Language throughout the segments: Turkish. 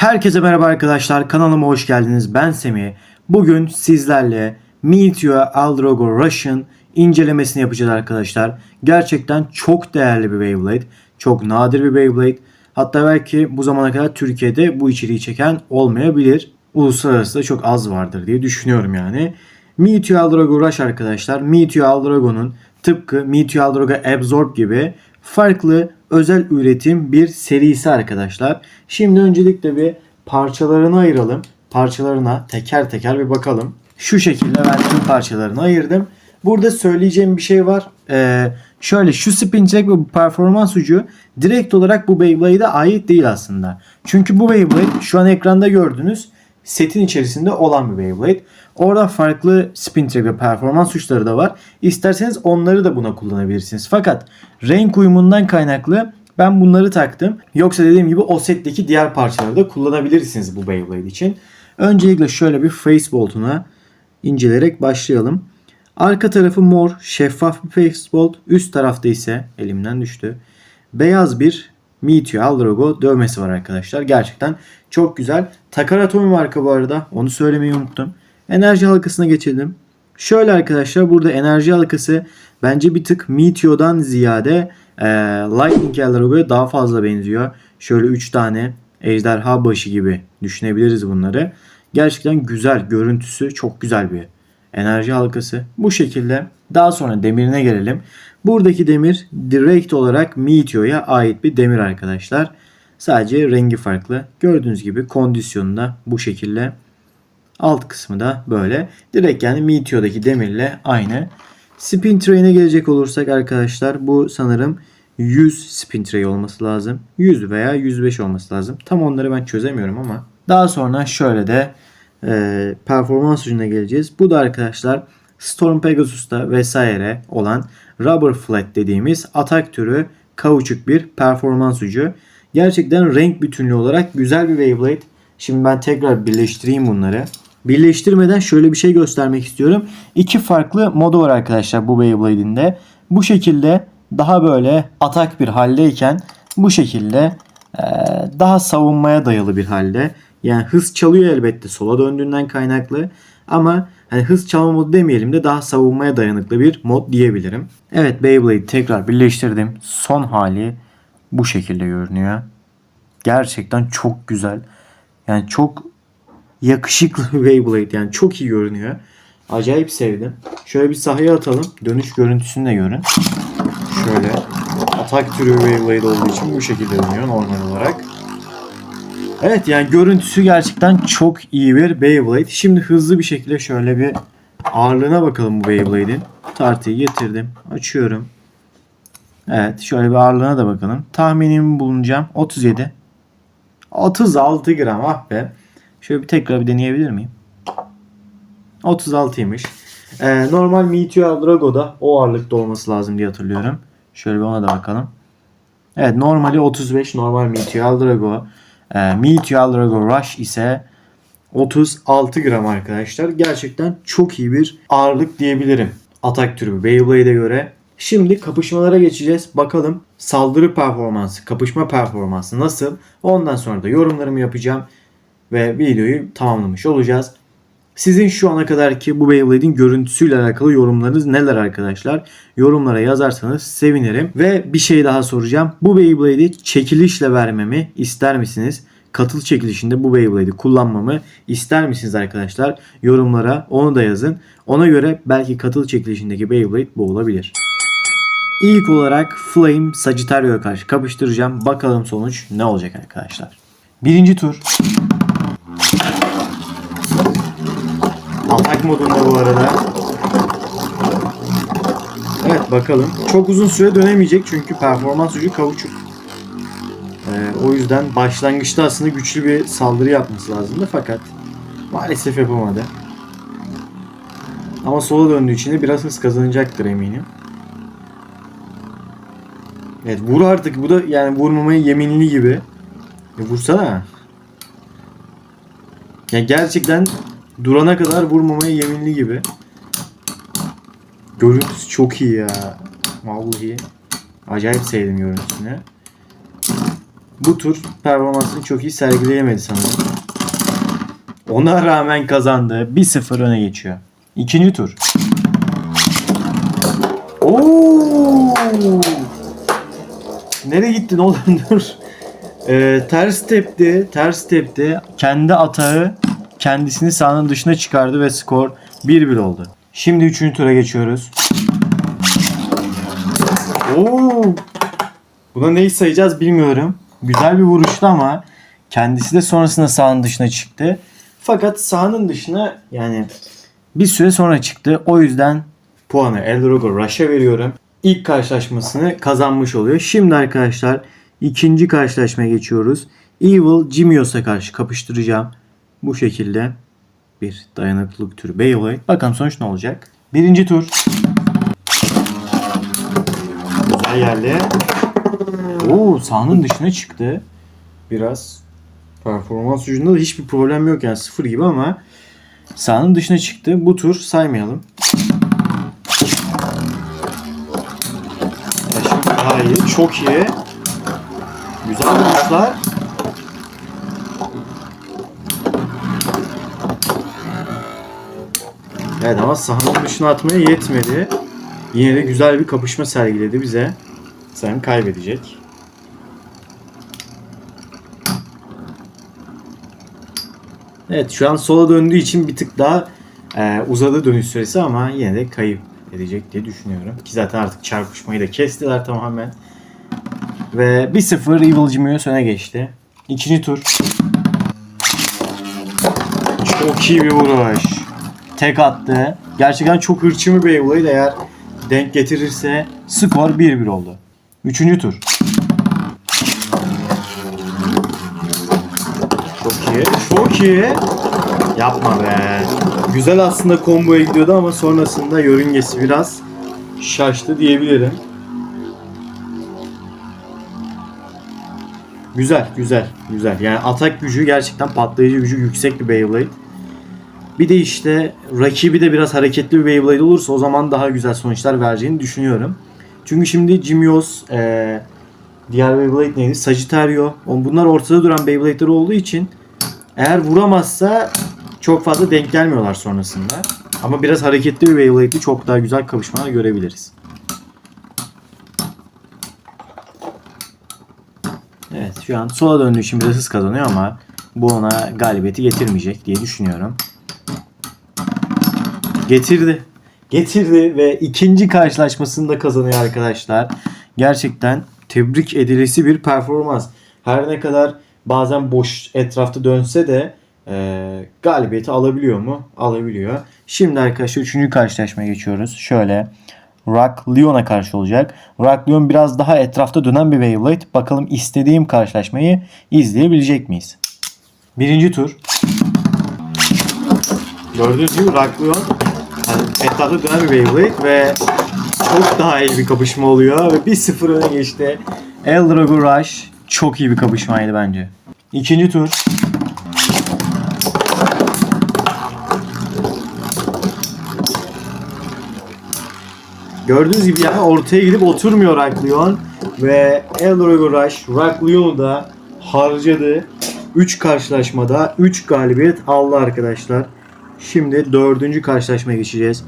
Herkese merhaba arkadaşlar. Kanalıma hoş geldiniz. Ben Semih. Bugün sizlerle Meteor Aldrogo Russian incelemesini yapacağız arkadaşlar. Gerçekten çok değerli bir Beyblade. Çok nadir bir Beyblade. Hatta belki bu zamana kadar Türkiye'de bu içeriği çeken olmayabilir. Uluslararası da çok az vardır diye düşünüyorum yani. Meteor Aldrogo Rush arkadaşlar. Meteor Aldrogo'nun tıpkı Meteor Aldrogo Absorb gibi farklı özel üretim bir serisi arkadaşlar. Şimdi öncelikle bir parçalarını ayıralım. Parçalarına teker teker bir bakalım. Şu şekilde ben tüm parçalarını ayırdım. Burada söyleyeceğim bir şey var. Ee, şöyle şu spin track ve bu performans ucu direkt olarak bu Beyblade'e ait değil aslında. Çünkü bu Beyblade şu an ekranda gördüğünüz setin içerisinde olan bir Beyblade. Orada farklı spin track ve performans uçları da var. İsterseniz onları da buna kullanabilirsiniz. Fakat renk uyumundan kaynaklı ben bunları taktım. Yoksa dediğim gibi o setteki diğer parçaları da kullanabilirsiniz bu Beyblade için. Öncelikle şöyle bir face boltuna inceleyerek başlayalım. Arka tarafı mor, şeffaf bir face bolt. Üst tarafta ise elimden düştü. Beyaz bir Meteor Aldrogo dövmesi var arkadaşlar. Gerçekten çok güzel. Takaratomi marka bu arada. Onu söylemeyi unuttum. Enerji halkasına geçelim. Şöyle arkadaşlar burada enerji halkası bence bir tık Meteor'dan ziyade e, Lightning Aldrogo'ya daha fazla benziyor. Şöyle 3 tane ejderha başı gibi düşünebiliriz bunları. Gerçekten güzel görüntüsü çok güzel bir enerji halkası. Bu şekilde daha sonra demirine gelelim. Buradaki demir direkt olarak Meteor'a ait bir demir arkadaşlar. Sadece rengi farklı. Gördüğünüz gibi kondisyonu da bu şekilde. Alt kısmı da böyle. Direkt yani Meteor'daki demirle aynı. Spin Train'e gelecek olursak arkadaşlar bu sanırım 100 spin tray olması lazım. 100 veya 105 olması lazım. Tam onları ben çözemiyorum ama. Daha sonra şöyle de e, performans ucuna geleceğiz. Bu da arkadaşlar Storm Pegasus'ta vesaire olan rubber flat dediğimiz atak türü kauçuk bir performans ucu. Gerçekten renk bütünlüğü olarak güzel bir Beyblade. Şimdi ben tekrar birleştireyim bunları. Birleştirmeden şöyle bir şey göstermek istiyorum. İki farklı modu var arkadaşlar bu Beyblade'in de. Bu şekilde daha böyle atak bir haldeyken bu şekilde e, daha savunmaya dayalı bir halde. Yani hız çalıyor elbette sola döndüğünden kaynaklı ama hani hız çalma modu demeyelim de daha savunmaya dayanıklı bir mod diyebilirim. Evet Beyblade'i tekrar birleştirdim. Son hali bu şekilde görünüyor. Gerçekten çok güzel. Yani çok yakışıklı bir Beyblade yani çok iyi görünüyor. Acayip sevdim. Şöyle bir sahaya atalım. Dönüş görüntüsünü de görün. Şöyle atak türü Beyblade olduğu için bu şekilde dönüyor normal olarak. Evet yani görüntüsü gerçekten çok iyi bir Beyblade. Şimdi hızlı bir şekilde şöyle bir ağırlığına bakalım bu Beyblade'in. Tartıyı getirdim. Açıyorum. Evet şöyle bir ağırlığına da bakalım. Tahminimi bulunacağım. 37. 36 gram ah be. Şöyle bir tekrar bir deneyebilir miyim? 36'ymış. Ee, normal Meteor Drago'da o ağırlıkta olması lazım diye hatırlıyorum. Şöyle bir ona da bakalım. Evet normali 35 normal Meteor Drago. Ee, Meteor Drago Rush ise 36 gram arkadaşlar. Gerçekten çok iyi bir ağırlık diyebilirim. Atak türü Beyblade'e göre. Şimdi kapışmalara geçeceğiz. Bakalım saldırı performansı, kapışma performansı nasıl? Ondan sonra da yorumlarımı yapacağım ve videoyu tamamlamış olacağız. Sizin şu ana kadarki bu Beyblade'in görüntüsüyle alakalı yorumlarınız neler arkadaşlar? Yorumlara yazarsanız sevinirim. Ve bir şey daha soracağım. Bu Beyblade'i çekilişle vermemi ister misiniz? Katıl çekilişinde bu Beyblade'i kullanmamı ister misiniz arkadaşlar? Yorumlara onu da yazın. Ona göre belki katıl çekilişindeki Beyblade bu olabilir. İlk olarak Flame Sagittario'ya karşı kapıştıracağım. Bakalım sonuç ne olacak arkadaşlar. Birinci tur. Atak modunda bu arada. Evet bakalım. Çok uzun süre dönemeyecek çünkü performans ucu kavuçuk. Ee, o yüzden başlangıçta aslında güçlü bir saldırı yapması lazımdı fakat maalesef yapamadı. Ama sola döndüğü için de biraz hız kazanacaktır eminim. Evet vur artık. Bu da yani vurmamaya yeminli gibi. E, vursana. Ya gerçekten durana kadar vurmamaya yeminli gibi. Görüntüsü çok iyi ya. Vallahi. Acayip sevdim görüntüsünü. bu tur performansını çok iyi sergileyemedi sanırım. Ona rağmen kazandı. 1-0 öne geçiyor. İkinci tur. Oo! Nereye gittin oğlum dur. Ee, ters tepti, ters tepti. Kendi atağı kendisini sahanın dışına çıkardı ve skor 1-1 oldu. Şimdi üçüncü tura geçiyoruz. Oo! Buna neyi sayacağız bilmiyorum. Güzel bir vuruştu ama kendisi de sonrasında sahanın dışına çıktı. Fakat sahanın dışına yani bir süre sonra çıktı. O yüzden puanı Eldrogo Rush'a veriyorum. İlk karşılaşmasını kazanmış oluyor. Şimdi arkadaşlar ikinci karşılaşmaya geçiyoruz. Evil Jimios'a karşı kapıştıracağım. Bu şekilde bir dayanıklılık türü Beyblade. Bakalım sonuç ne olacak? Birinci tur. Güzel yerli. Oo sahanın dışına çıktı. Biraz performans ucunda da hiçbir problem yok yani sıfır gibi ama sahanın dışına çıktı. Bu tur saymayalım. Daha iyi. Çok iyi. Güzel vuruşlar. Evet ama sahanın dışına atmaya yetmedi. Yine de güzel bir kapışma sergiledi bize. Sen kaybedecek. Evet şu an sola döndüğü için bir tık daha e, uzadı dönüş süresi ama yine de kayıp edecek diye düşünüyorum. Ki zaten artık çarpışmayı da kestiler tamamen. Ve 1-0 Evil Genius öne geçti. İkinci tur. Çok iyi bir vuruş. Tek attı. Gerçekten çok hırçın bir Beyblade eğer denk getirirse skor 1-1 oldu. Üçüncü tur. Çok iyi. Çok iyi. Yapma be. Güzel aslında komboya gidiyordu ama sonrasında yörüngesi biraz şaştı diyebilirim. Güzel, güzel, güzel. Yani atak gücü gerçekten patlayıcı gücü yüksek bir Beyblade. Bir de işte rakibi de biraz hareketli bir Beyblade olursa o zaman daha güzel sonuçlar vereceğini düşünüyorum. Çünkü şimdi Jimios, eee diğer Beyblade neydi? Sagittario. Bunlar ortada duran Beyblade'ler olduğu için eğer vuramazsa çok fazla denk gelmiyorlar sonrasında. Ama biraz hareketli bir Beyblade'li çok daha güzel kapışmalar görebiliriz. Evet şu an sola döndüğü için biraz hız kazanıyor ama bu ona galibiyeti getirmeyecek diye düşünüyorum. Getirdi. Getirdi ve ikinci karşılaşmasını da kazanıyor arkadaşlar. Gerçekten tebrik edilisi bir performans. Her ne kadar bazen boş etrafta dönse de e, galibiyeti alabiliyor mu? Alabiliyor. Şimdi arkadaşlar üçüncü karşılaşmaya geçiyoruz. Şöyle Rock Leon'a karşı olacak. Rock Leon biraz daha etrafta dönen bir Beyblade. Bakalım istediğim karşılaşmayı izleyebilecek miyiz? Birinci tur. Gördüğünüz gibi Rock Leon etrafta dönen bir Beyblade ve çok daha iyi bir kapışma oluyor ve 1-0 öne geçti. Eldrago Rush çok iyi bir kapışmaydı bence. İkinci tur. Gördüğünüz gibi yani ortaya gidip oturmuyor Raklion ve Eldrago Rush Raklion'u da harcadı. 3 karşılaşmada 3 galibiyet aldı arkadaşlar. Şimdi dördüncü karşılaşmaya geçeceğiz.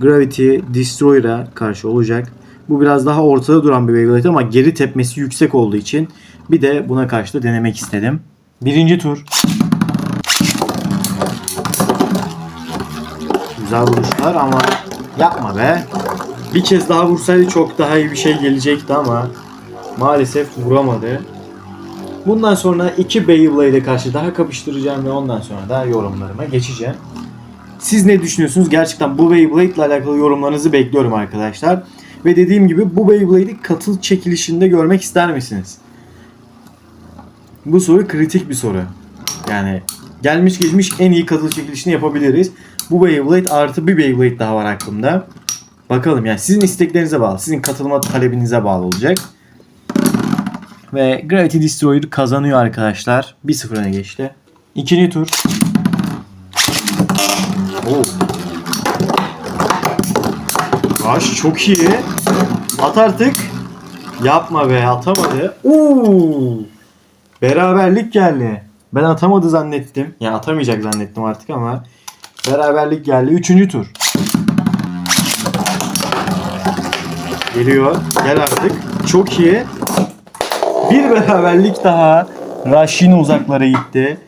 Gravity Destroyer'a karşı olacak. Bu biraz daha ortada duran bir Beyblade ama geri tepmesi yüksek olduğu için bir de buna karşı da denemek istedim. Birinci tur. Güzel vuruşlar ama yapma be. Bir kez daha vursaydı çok daha iyi bir şey gelecekti ama maalesef vuramadı. Bundan sonra iki Beyblade'e karşı daha kapıştıracağım ve ondan sonra da yorumlarıma geçeceğim. Siz ne düşünüyorsunuz? Gerçekten bu Beyblade ile alakalı yorumlarınızı bekliyorum arkadaşlar. Ve dediğim gibi bu Beyblade'i katıl çekilişinde görmek ister misiniz? Bu soru kritik bir soru. Yani gelmiş geçmiş en iyi katıl çekilişini yapabiliriz. Bu Beyblade artı bir Beyblade daha var aklımda. Bakalım yani sizin isteklerinize bağlı. Sizin katılma talebinize bağlı olacak. Ve Gravity Destroyer kazanıyor arkadaşlar. 1-0 öne geçti. İkinci tur. Oo. Rush çok iyi. At artık. Yapma be atamadı. Oo. Beraberlik geldi. Ben atamadı zannettim. Ya atamayacak zannettim artık ama beraberlik geldi. Üçüncü tur. Geliyor. Gel artık. Çok iyi. Bir beraberlik daha. Yine uzaklara gitti.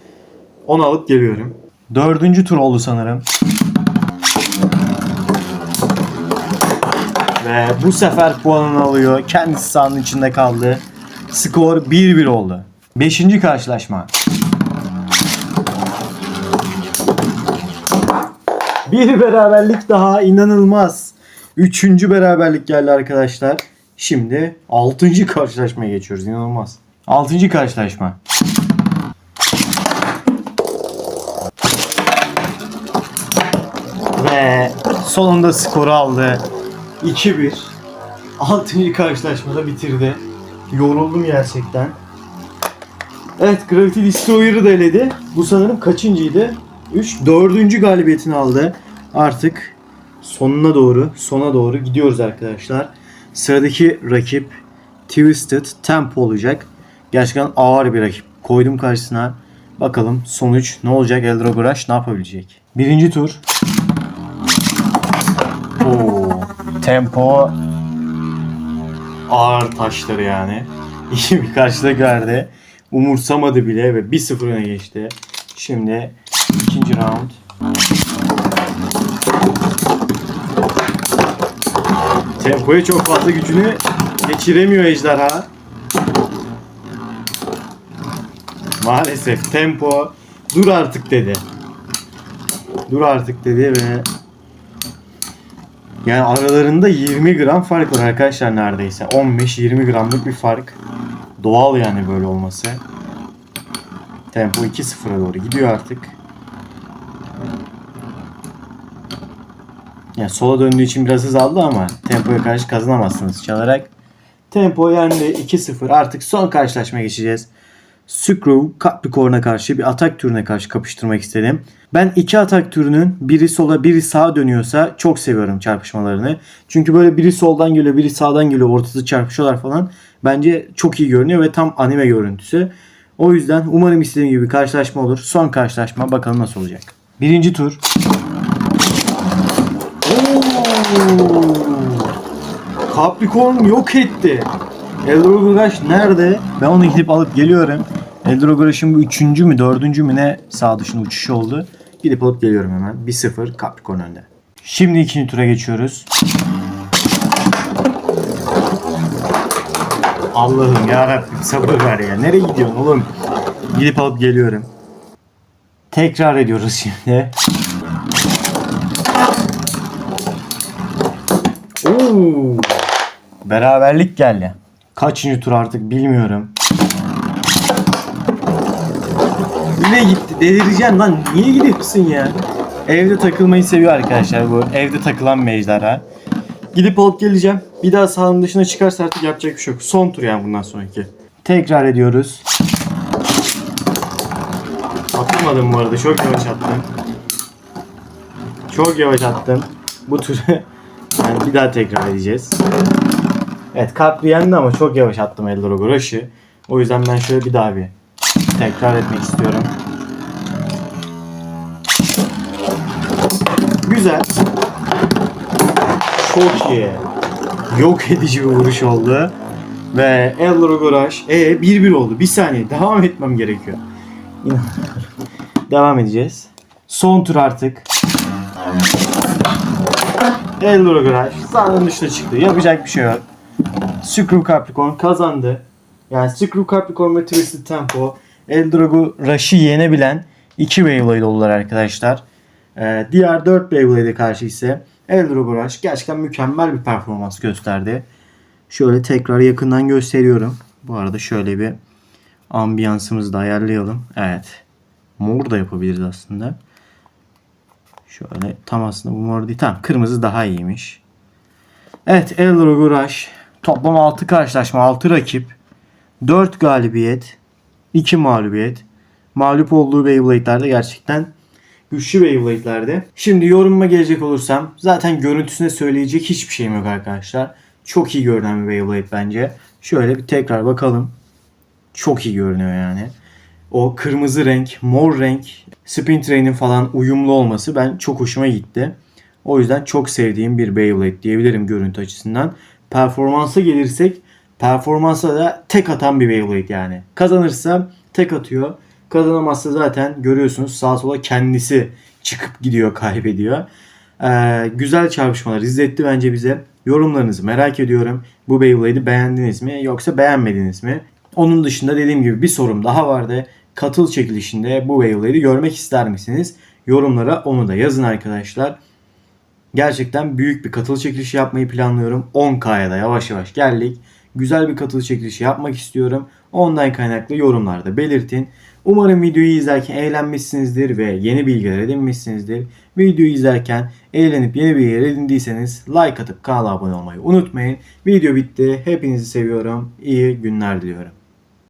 Onu alıp geliyorum. Dördüncü tur oldu sanırım. Ve bu sefer puanını alıyor. Kendisi sahanın içinde kaldı. Skor 1-1 oldu. Beşinci karşılaşma. Bir beraberlik daha inanılmaz. Üçüncü beraberlik geldi arkadaşlar. Şimdi altıncı karşılaşmaya geçiyoruz. İnanılmaz. Altıncı karşılaşma. Ve sonunda skoru aldı. 2-1. Altıncı karşılaşmada bitirdi. Yoruldum gerçekten. Evet Gravity Destroyer'ı da eledi. Bu sanırım kaçıncıydı? 3. Dördüncü galibiyetini aldı. Artık sonuna doğru, sona doğru gidiyoruz arkadaşlar. Sıradaki rakip Twisted Tempo olacak. Gerçekten ağır bir rakip. Koydum karşısına. Bakalım sonuç ne olacak? Grush ne yapabilecek? Birinci tur. Oo, tempo ağır taşları yani. İyi bir verdi. Umursamadı bile ve 1-0 öne geçti. Şimdi ikinci round. Tempoya çok fazla gücünü geçiremiyor ejderha. Maalesef tempo dur artık dedi. Dur artık dedi ve yani aralarında 20 gram fark var arkadaşlar neredeyse. 15-20 gramlık bir fark. Doğal yani böyle olması. Tempo 2-0'a doğru gidiyor artık. Yani sola döndüğü için biraz hız aldı ama tempoya karşı kazanamazsınız çalarak. Tempo yendi 2-0. Artık son karşılaşmaya geçeceğiz. Screw Capricorn'a karşı bir atak türüne karşı kapıştırmak istedim. Ben iki atak türünün biri sola biri sağa dönüyorsa çok seviyorum çarpışmalarını. Çünkü böyle biri soldan geliyor biri sağdan geliyor ortası çarpışıyorlar falan. Bence çok iyi görünüyor ve tam anime görüntüsü. O yüzden umarım istediğim gibi karşılaşma olur. Son karşılaşma bakalım nasıl olacak. Birinci tur. Capricorn yok etti. Eldro Grush nerede? Ben onu gidip alıp geliyorum. Eldro Grush'ın bu üçüncü mü dördüncü mü ne sağ dışına uçuşu oldu. Gidip alıp geliyorum hemen. 1-0 Capricorn önde. Şimdi ikinci tura geçiyoruz. Allah'ım yarabbim sabır ver ya. Nereye gidiyorsun oğlum? Gidip alıp geliyorum. Tekrar ediyoruz şimdi. Oo. Beraberlik geldi. Kaçıncı tur artık bilmiyorum. Yine gitti. Delireceğim lan. Niye gidiyorsun ya? Evde takılmayı seviyor arkadaşlar bu. Evde takılan mecdara. Gidip alıp geleceğim. Bir daha sahanın dışına çıkarsa artık yapacak bir şey yok. Son tur yani bundan sonraki. Tekrar ediyoruz. Atamadım bu arada. Çok yavaş attım. Çok yavaş attım. Bu turu yani bir daha tekrar edeceğiz. Evet Capri yendi ama çok yavaş attım Eldoro Grosh'u. O yüzden ben şöyle bir daha bir tekrar etmek istiyorum. Güzel. Çok iyi. Yok edici bir vuruş oldu. Ve Eldoro Grosh. E 1-1 oldu. Bir saniye. Devam etmem gerekiyor. İnanmıyorum. Devam edeceğiz. Son tur artık. Eldoro Grosh sahanın dışına çıktı. Yapacak bir şey yok. Screw Capricorn kazandı. Yani Screw Capricorn ve Twisted Tempo Eldorado Rush'ı yenebilen iki Beyblade oldular arkadaşlar. Ee, diğer 4 Beyblade'e karşı ise Eldorado Rush gerçekten mükemmel bir performans gösterdi. Şöyle tekrar yakından gösteriyorum. Bu arada şöyle bir ambiyansımızı da ayarlayalım. Evet. Mor da yapabiliriz aslında. Şöyle tam aslında bu mor değil. Tamam kırmızı daha iyiymiş. Evet Eldorado Rush toplam 6 karşılaşma 6 rakip 4 galibiyet 2 mağlubiyet. Mağlup olduğu Beyblade'lerde gerçekten güçlü Beyblade'lerde. Şimdi yorumuma gelecek olursam zaten görüntüsüne söyleyecek hiçbir şeyim yok arkadaşlar. Çok iyi görünen bir Beyblade bence. Şöyle bir tekrar bakalım. çok iyi görünüyor yani. O kırmızı renk, mor renk, Spin Train'in falan uyumlu olması ben çok hoşuma gitti. O yüzden çok sevdiğim bir Beyblade diyebilirim görüntü açısından. Performansa gelirsek performansa da tek atan bir Beyblade yani. Kazanırsa tek atıyor. Kazanamazsa zaten görüyorsunuz sağa sola kendisi çıkıp gidiyor kaybediyor. Ee, güzel çarpışmalar izletti bence bize. Yorumlarınızı merak ediyorum. Bu Beyblade'i beğendiniz mi yoksa beğenmediniz mi? Onun dışında dediğim gibi bir sorum daha vardı. Katıl çekilişinde bu Beyblade'i görmek ister misiniz? Yorumlara onu da yazın arkadaşlar. Gerçekten büyük bir katıl çekilişi yapmayı planlıyorum. 10K'ya da yavaş yavaş geldik. Güzel bir katıl çekilişi yapmak istiyorum. Ondan kaynaklı yorumlarda belirtin. Umarım videoyu izlerken eğlenmişsinizdir ve yeni bilgiler edinmişsinizdir. Videoyu izlerken eğlenip yeni bilgiler edindiyseniz like atıp kanala abone olmayı unutmayın. Video bitti. Hepinizi seviyorum. İyi günler diliyorum.